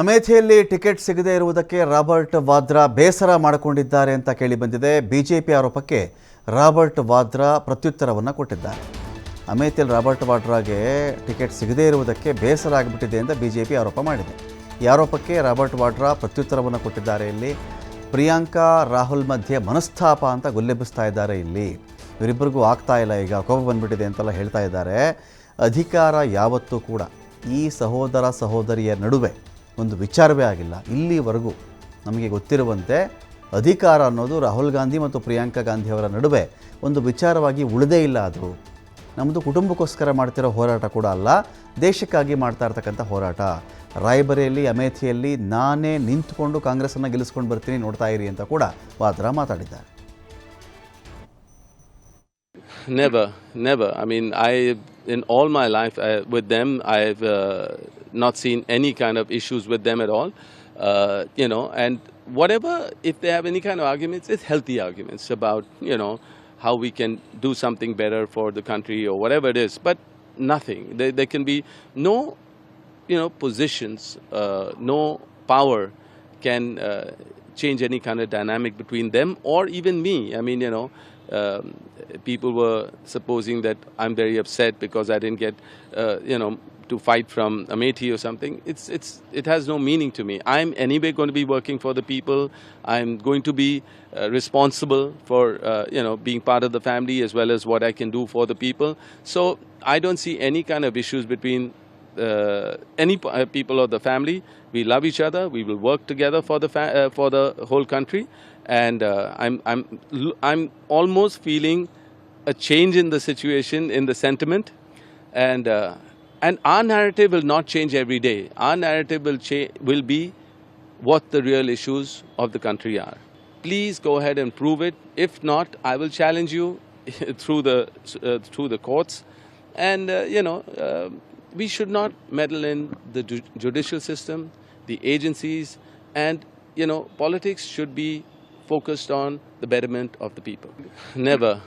ಅಮೇಥಿಯಲ್ಲಿ ticket ಸಿಗದೇ ಇರುವುದಕ್ಕೆ Robert Vadra ಬೇಸರ ಮಾಡಿಕೊಂಡಿದ್ದಾರೆ ಅಂತ ಕೇಳಿ ಬಂದಿದೆ. ಬಿಜೆಪಿ ಆರೋಪಕ್ಕೆ ರಾಬರ್ಟ್ ವಾದ್ರಾ ಪ್ರತ್ಯುತ್ತರವನ್ನು ಕೊಟ್ಟಿದ್ದಾರೆ. ಅಮೇಥಿಯಲ್ಲಿ ರಾಬರ್ಟ್ ವಾದ್ರಾಗೆ ಟಿಕೆಟ್ ಸಿಗದೇ ಇರುವುದಕ್ಕೆ ಬೇಸರ ಆಗಿಬಿಟ್ಟಿದೆ ಅಂತ ಬಿಜೆಪಿ ಆರೋಪ ಮಾಡಿದೆ. ಈ ಆರೋಪಕ್ಕೆ ರಾಬರ್ಟ್ ವಾಡ್ರಾ ಪ್ರತ್ಯುತ್ತರವನ್ನು ಕೊಟ್ಟಿದ್ದಾರೆ ಇಲ್ಲಿ. ಪ್ರಿಯಾಂಕಾ, ರಾಹುಲ್ ಮಧ್ಯೆ ಮನಸ್ತಾಪ ಅಂತ ಗುಲ್ಲೆಬ್ಬಿಸ್ತಾ ಇದ್ದಾರೆ ಇಲ್ಲಿ. ಇವರಿಬ್ಬರಿಗೂ ಆಗ್ತಾ ಇಲ್ಲ, ಈಗ ಕೋಪ ಬಂದ್ಬಿಟ್ಟಿದೆ ಅಂತೆಲ್ಲ ಹೇಳ್ತಾ ಇದ್ದಾರೆ. ಅಧಿಕಾರ ಯಾವತ್ತೂ ಕೂಡ ಈ ಸಹೋದರ ಸಹೋದರಿಯ ನಡುವೆ ಒಂದು ವಿಚಾರವೇ ಆಗಿಲ್ಲ. ಇಲ್ಲಿವರೆಗೂ ನಮಗೆ ಗೊತ್ತಿರುವಂತೆ ಅಧಿಕಾರ ಅನ್ನೋದು ರಾಹುಲ್ ಗಾಂಧಿ ಮತ್ತು ಪ್ರಿಯಾಂಕಾ ಗಾಂಧಿ ಅವರ ನಡುವೆ ಒಂದು ವಿಚಾರವಾಗಿ ಉಳಿದೇ ಇಲ್ಲ ಅದು ನಮ್ಮದು ಕುಟುಂಬಕ್ಕೋಸ್ಕರ ಮಾಡ್ತಿರೋ ಹೋರಾಟ ಕೂಡ ಅಲ್ಲ, ದೇಶಕ್ಕಾಗಿ ಮಾಡ್ತಾ ಇರ್ತಕ್ಕಂಥ ಹೋರಾಟ. ರಾಯಬರೇಲಿ, ಅಮೇಥಿಯಲ್ಲಿ ನಾನೇ ನಿಂತ್ಕೊಂಡು ಕಾಂಗ್ರೆಸ್ಸನ್ನು ಗೆಲ್ಲಿಸ್ಕೊಂಡು ಬರ್ತೀನಿ ನೋಡ್ತಾ ಇರಿ ಅಂತ ಕೂಡ ವಾದ್ರಾ ಮಾತಾಡಿದ್ದಾರೆ. Never, never. I mean, I in all my life I, with them, I've uh, not seen any kind of issues with them at all. Uh, you know, and whatever, if they have any kind of arguments, it's healthy arguments about you know how we can do something better for the country or whatever it is. But nothing. There, there can be no, you know, positions, uh, no power can uh, change any kind of dynamic between them or even me. I mean, you know, um, people were supposing that I'm very upset because I didn't get, uh, you know, to fight from Amethi or something. It's, it's, it has no meaning to me. I'm anyway going to be working for the people. I'm going to be uh, responsible for, uh, you know, being part of the family as well as what I can do for the people. So I don't see any kind of issues between uh, any uh, people of the family. We love each other. We will work together for the uh, for the whole country. And uh, I'm I'm I'm almost feeling a change in the situation in the sentiment, and uh, and our narrative will not change every day. Our narrative will will be what the real issues of the country are. Please go ahead and prove it. If not, I will challenge you through the uh, through the courts, and you know uh, we should not meddle in the ju- judicial system, the agencies, and you know politics should be focused on the betterment of the people. Never,